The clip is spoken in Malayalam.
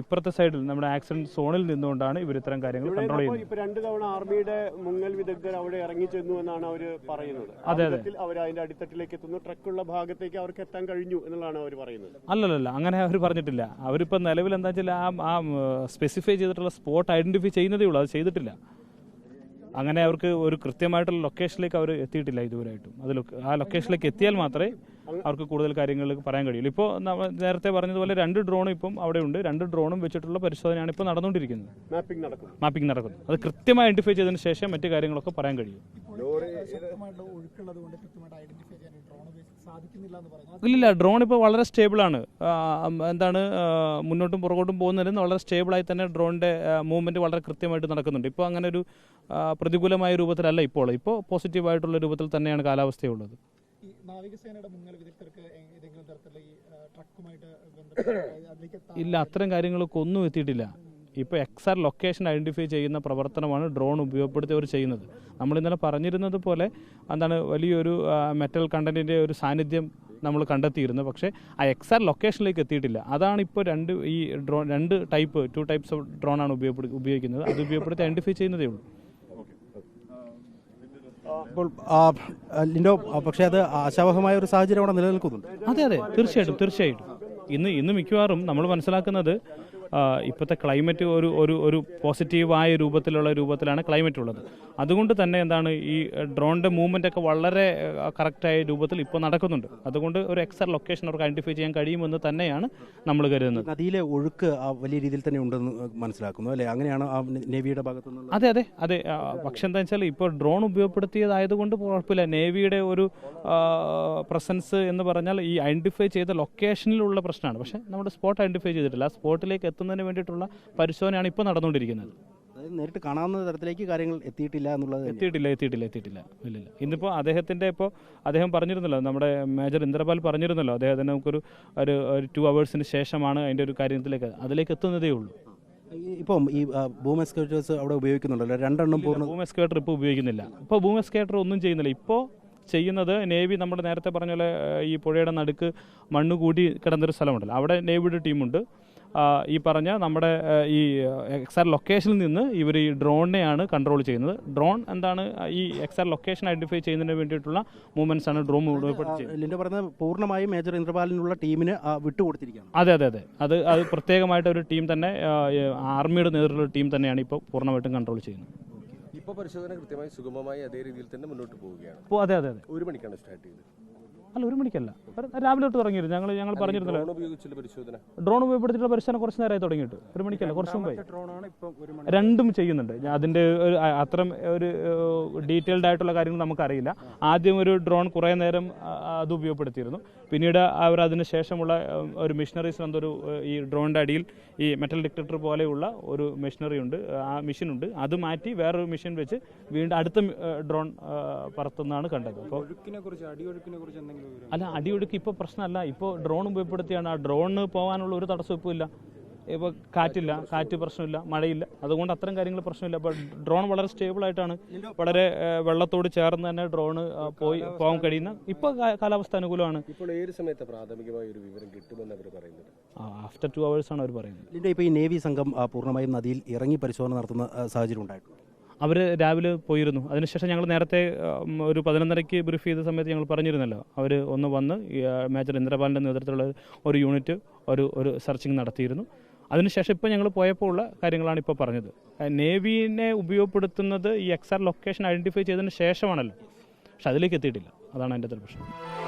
ഇപ്പുറത്തെ സൈഡിൽ നമ്മുടെ ആക്സിഡന്റ് സോണിൽ നിന്നുകൊണ്ടാണ് ഇവർ ഇത്തരം കാര്യങ്ങൾ കൺട്രോൾ ചെയ്യുന്നത്. ഇപ്പൊ രണ്ടു തവണ ആർമിയുടെ മുങ്ങൽ വിദഗ്ധർ അവിടെ ഇറങ്ങി ചെന്നു എന്നാണ് അവർ പറയുന്നത്. അതെ, അതെ. അവർ അതിന്റെ അടിത്തട്ടിലേക്ക് എത്തുന്നു. ട്രക്കുള്ള ഭാഗത്തേക്ക് അവർക്ക് എത്താൻ കഴിഞ്ഞു എന്നുള്ളതാണ് അവർ പറയുന്നത്. അല്ലല്ലല്ല അങ്ങനെ അവർ പറഞ്ഞിട്ടില്ല. അവരിപ്പോ നിലവിൽ എന്താ വെച്ചാൽ ആ സ്പെസിഫൈ ചെയ്തിട്ടുള്ള സ്പോട്ട് ഐഡന്റിഫൈ ചെയ്യുന്നതേ ഉള്ളൂ അത് ചെയ്തിട്ടില്ല. അങ്ങനെ അവർക്ക് ഒരു കൃത്യമായിട്ടുള്ള ലൊക്കേഷനിലേക്ക് അവർ എത്തിയിട്ടില്ല ഇതുവരെയായിട്ടും. അത് ആ ലൊക്കേഷനിലേക്ക് എത്തിയാൽ മാത്രമേ അവർക്ക് കൂടുതൽ കാര്യങ്ങൾ പറയാൻ കഴിയില്ല. ഇപ്പോൾ നമ്മൾ നേരത്തെ പറഞ്ഞതുപോലെ രണ്ട് ഡ്രോണും ഇപ്പം അവിടെ ഉണ്ട് രണ്ട് ഡ്രോണും വെച്ചിട്ടുള്ള പരിശോധനയാണ് ഇപ്പോൾ നടന്നുകൊണ്ടിരിക്കുന്നത്. മാപ്പിംഗ് നടക്കുന്നു. മാപ്പിംഗ് നടക്കുന്നു. അത് കൃത്യമായി ഐഡന്റിഫൈ ചെയ്തതിന് ശേഷം മറ്റു കാര്യങ്ങളൊക്കെ പറയാൻ കഴിയും. ഇല്ല ഡ്രോൺ ഇപ്പോൾ വളരെ സ്റ്റേബിളാണ് എന്താണ് മുന്നോട്ടും പുറകോട്ടും പോകുന്നതിന് വളരെ സ്റ്റേബിളായി തന്നെ ഡ്രോണിന്റെ മൂവ്മെന്റ് വളരെ കൃത്യമായിട്ട് നടക്കുന്നുണ്ട്. ഇപ്പോൾ അങ്ങനെ ഒരു പ്രതികൂലമായ രൂപത്തിലല്ല ഇപ്പോൾ. ഇപ്പോൾ പോസിറ്റീവായിട്ടുള്ള രൂപത്തിൽ തന്നെയാണ് കാലാവസ്ഥയുള്ളത്. ഏതെങ്കിലും ഈ ഇല്ല അത്തരം കാര്യങ്ങളൊക്കെ ഒന്നും എത്തിയിട്ടില്ല. ഇപ്പോൾ എക്സാർ ലൊക്കേഷൻ ഐഡന്റിഫൈ ചെയ്യുന്ന പ്രവർത്തനമാണ് ഡ്രോൺ ഉപയോഗപ്പെടുത്തി അവർ ചെയ്യുന്നത്. നമ്മൾ ഇന്നലെ പറഞ്ഞിരുന്നത് പോലെ എന്താണ് വലിയൊരു മെറ്റൽ കണ്ടന്റിന്റെ ഒരു സാന്നിധ്യം നമ്മൾ കണ്ടെത്തിയിരുന്നു. പക്ഷേ ആ എക്സാർ ലൊക്കേഷനിലേക്ക് എത്തിയിട്ടില്ല. അതാണ് ഇപ്പോൾ രണ്ട് ഈ ഡ്രോൺ രണ്ട് ടൈപ്പ് ടു ടൈപ്സ് ഓഫ് ഡ്രോണാണ് ഉപയോഗപ്പെടു ഉപയോഗിക്കുന്നത്. അത് ഉപയോഗപ്പെടുത്തി ഐഡന്റിഫൈ ചെയ്യുന്നതേ ഉള്ളൂ. ഇപ്പോൾ ആ, ലിൻഡോ പക്ഷേ അത് ആശാവഹമായ ഒരു സാഹചര്യം അവിടെ നിലനിൽക്കുന്നുണ്ട്. അതെ അതെ. തീർച്ചയായിട്ടും തീർച്ചയായിട്ടും. ഇന്ന് ഇന്ന് മിക്കവാറും നമ്മൾ മനസ്സിലാക്കുന്നത് ഇപ്പോഴത്തെ ക്ലൈമറ്റ് ഒരു ഒരു ഒരു പോസിറ്റീവായ രൂപത്തിലുള്ള രൂപത്തിലാണ് ക്ലൈമറ്റ് ഉള്ളത്. അതുകൊണ്ട് തന്നെ എന്താണ് ഈ ഡ്രോണിന്റെ മൂവ്മെന്റ് ഒക്കെ വളരെ കറക്റ്റായ രൂപത്തിൽ ഇപ്പോൾ നടക്കുന്നുണ്ട്. അതുകൊണ്ട് ഒരു എക്സർ ലൊക്കേഷൻ അവർക്ക് ഐഡന്റിഫൈ ചെയ്യാൻ കഴിയുമെന്ന് തന്നെയാണ് നമ്മൾ കരുതുന്നത്. നദിയിലെ ഒഴുക്ക് വലിയ രീതിയിൽ തന്നെ ഉണ്ടെന്ന് മനസ്സിലാക്കുന്നു അല്ലേ? അങ്ങനെയാണ് ആ നേവിയുടെ ഭാഗത്തു നിന്ന് അതെ അതെ. അതെ പക്ഷെ എന്താ വെച്ചാൽ ഇപ്പോൾ ഡ്രോൺ ഉപയോഗപ്പെടുത്തിയതായതുകൊണ്ട് കുഴപ്പമില്ല. നേവിയുടെ ഒരു പ്രസൻസ് എന്ന് പറഞ്ഞാൽ ഈ ഐഡന്റിഫൈ ചെയ്ത ലൊക്കേഷനിലുള്ള പ്രശ്നമാണ്. പക്ഷേ നമ്മുടെ സ്പോട്ട് ഐഡന്റിഫൈ ചെയ്തിട്ടില്ല. ആ സ്പോട്ടിലേക്ക് എത്തുന്നതിന് വേണ്ടിയിട്ടുള്ള പരിശോധനയാണ് ഇപ്പോൾ നടന്നുകൊണ്ടിരിക്കുന്നത്. നേരിട്ട് കാണാവുന്ന തരത്തിലേക്ക് കാര്യങ്ങൾ എത്തിയിട്ടില്ല എന്നുള്ളത്. എത്തിയിട്ടില്ല എത്തിയിട്ടില്ല എത്തിയിട്ടില്ല. ഇല്ലില്ല ഇന്നിപ്പോൾ അദ്ദേഹത്തിന്റെ ഇപ്പോൾ അദ്ദേഹം പറഞ്ഞിരുന്നല്ലോ നമ്മുടെ മേജർ ഇന്ദ്രപാൽ പറഞ്ഞിരുന്നല്ലോ അദ്ദേഹത്തിന് നമുക്കൊരു ഒരു ഒരു ടു അവേഴ്സിന് ശേഷമാണ് അതിന്റെ ഒരു കാര്യത്തിലേക്ക് അതിലേക്ക് എത്തുന്നതേ ഉള്ളൂ. ഇപ്പം ഈ ബൂം എക്സ്കേറ്റേഴ്സ് അവിടെ ഉപയോഗിക്കുന്നുണ്ടല്ലോ രണ്ടെണ്ണം പൂർണ ബൂം എസ്കേറ്റർ ഇപ്പോൾ ഉപയോഗിക്കുന്നില്ല. ഇപ്പോൾ ബൂം എസ്കേറ്റർ ഒന്നും ചെയ്യുന്നില്ല. ഇപ്പോൾ ചെയ്യുന്നത് നേവി നമ്മുടെ നേരത്തെ പറഞ്ഞ പോലെ ഈ പുഴയുടെ നടുക്ക് മണ്ണ് കൂടി കിടന്നൊരു സ്ഥലമുണ്ടല്ലോ. അവിടെ നേവിയുടെ ടീമുണ്ട്. ഈ പറഞ്ഞ നമ്മുടെ ഈ എക്സാർ ലൊക്കേഷനിൽ നിന്ന് ഇവർ ഈ ഡ്രോണിനെയാണ് കൺട്രോൾ ചെയ്യുന്നത്. ഡ്രോൺ എന്താണ് ഈ എക്സാർ ലൊക്കേഷൻ ഐഡന്റിഫൈ ചെയ്യുന്നതിന് വേണ്ടിയിട്ടുള്ള മൂവ്മെന്റ്സ് ആണ് ഡ്രോൺ ലിൻഡോ പറഞ്ഞത് പൂർണമായും മേജർ ഇന്ദ്രപാലിനുള്ള ടീമിന് വിട്ടുകൊടുത്തിരിക്കുകയാണ്. അതെ അതെ അതെ. അത് അത് പ്രത്യേകമായിട്ട് ഒരു ടീം തന്നെ ആർമിയുടെ നേതൃത്വത്തിലുള്ള ടീം തന്നെയാണ് ഇപ്പോൾ പൂർണമായിട്ടും കൺട്രോൾ ചെയ്യുന്നത്. ഇപ്പോൾ പരിശോധന കൃത്യമായി സുഗമമായി അതേ രീതിയിൽ തന്നെ മുന്നോട്ട് പോവുകയാണ്. അപ്പോൾ അതെ അതെ അതെ. ഒരു മണിക്കാണ് സ്റ്റാർട്ട് ചെയ്തത്. അല്ല ഒരു മണിക്കല്ല. രാവിലെ തൊട്ട് തുടങ്ങിയിരുന്നു. ഞങ്ങൾ ഞങ്ങൾ പറഞ്ഞിരുന്നല്ലോ. ഡ്രോൺ ഉപയോഗപ്പെടുത്തിയിട്ടുള്ള പരിശോധന കുറച്ച് നേരമായി തുടങ്ങിയിട്ട്. ഒരു മണിക്കല്ല കുറച്ച് മുമ്പായി രണ്ടും ചെയ്യുന്നുണ്ട്. അതിന്റെ ഒരു അത്രയും അത്തരം ഒരു ഡീറ്റെയിൽഡ് ആയിട്ടുള്ള കാര്യങ്ങൾ നമുക്കറിയില്ല. ആദ്യം ഒരു ഡ്രോൺ കുറേ നേരം അത് ഉപയോഗപ്പെടുത്തിയിരുന്നു. പിന്നീട് അവർ അതിന് ശേഷമുള്ള ഒരു മെഷീനറീസ് എന്തൊരു ഈ ഡ്രോണിന്റെ അടിയിൽ ഈ മെറ്റൽ ഡിറ്റക്ടർ പോലെയുള്ള ഒരു മെഷീനറി ഉണ്ട്. ആ മെഷീൻ ഉണ്ട്. അത് മാറ്റി വേറൊരു മെഷീൻ വെച്ച് വീണ്ടും അടുത്ത ഡ്രോൺ പറത്തുന്നതാണ് കണ്ടത്. അപ്പോൾ അല്ല അടിയൊഴുക്ക് ഇപ്പോൾ പ്രശ്നമല്ല. ഇപ്പോൾ ഡ്രോൺ ഉപയോഗപ്പെടുത്തിയാണ്. ആ ഡ്രോണിന് പോകാനുള്ള ഒരു തടസ്സം ഇപ്പോൾ ഇല്ല. ഇപ്പോൾ കാറ്റില്ല കാറ്റ് പ്രശ്നമില്ല മഴയില്ല. അതുകൊണ്ട് അത്തരം കാര്യങ്ങൾ പ്രശ്നമില്ല. അപ്പോൾ ഡ്രോൺ വളരെ സ്റ്റേബിൾ ആയിട്ടാണ്. വളരെ വെള്ളത്തോട് ചേർന്ന് തന്നെ ഡ്രോൺ പോയി പോകാൻ കഴിയുന്ന ഇപ്പോൾ കാലാവസ്ഥ അനുകൂലമാണ്. ഇപ്പോൾ ഏത് സമയത്ത് പ്രാഥമികമായ ഒരു വിവരം കിട്ടുമെന്ന് അവർ പറയുന്നത്? ആഫ്റ്റർ ടു അവേഴ്സ് ആണ് അവർ പറയുന്നത്. ഇപ്പോൾ ഈ നേവി സംഘം ആ, പൂർണമായും നദിയിൽ ഇറങ്ങി പരിശോധന നടത്തുന്ന സാഹചര്യം ഉണ്ടായിട്ടുണ്ട്. അവർ രാവിലെ പോയിരുന്നു. അതിനുശേഷം ഞങ്ങൾ നേരത്തെ ഒരു പതിനൊന്നരയ്ക്ക് ബ്രീഫ് ചെയ്ത സമയത്ത് ഞങ്ങൾ പറഞ്ഞിരുന്നല്ലോ. അവർ ഒന്ന് വന്ന് മേജർ ഇന്ദ്രപാലിന്റെ നേതൃത്വത്തിലുള്ള ഒരു യൂണിറ്റ് ഒരു ഒരു സെർച്ചിങ് നടത്തിയിരുന്നു. അതിനുശേഷം ഇപ്പോൾ ഞങ്ങൾ പോയപ്പോൾ ഉള്ള കാര്യങ്ങളാണ് ഇപ്പോൾ പറഞ്ഞത്. നേവിനെ ഉപയോഗപ്പെടുത്തുന്നത് ഈ എക്സാർ ലൊക്കേഷൻ ഐഡന്റിഫൈ ചെയ്തതിന് ശേഷമാണല്ലോ. പക്ഷെ അതിലേക്ക് എത്തിയിട്ടില്ല. അതാണ് അതിന്റെ പ്രശ്നം.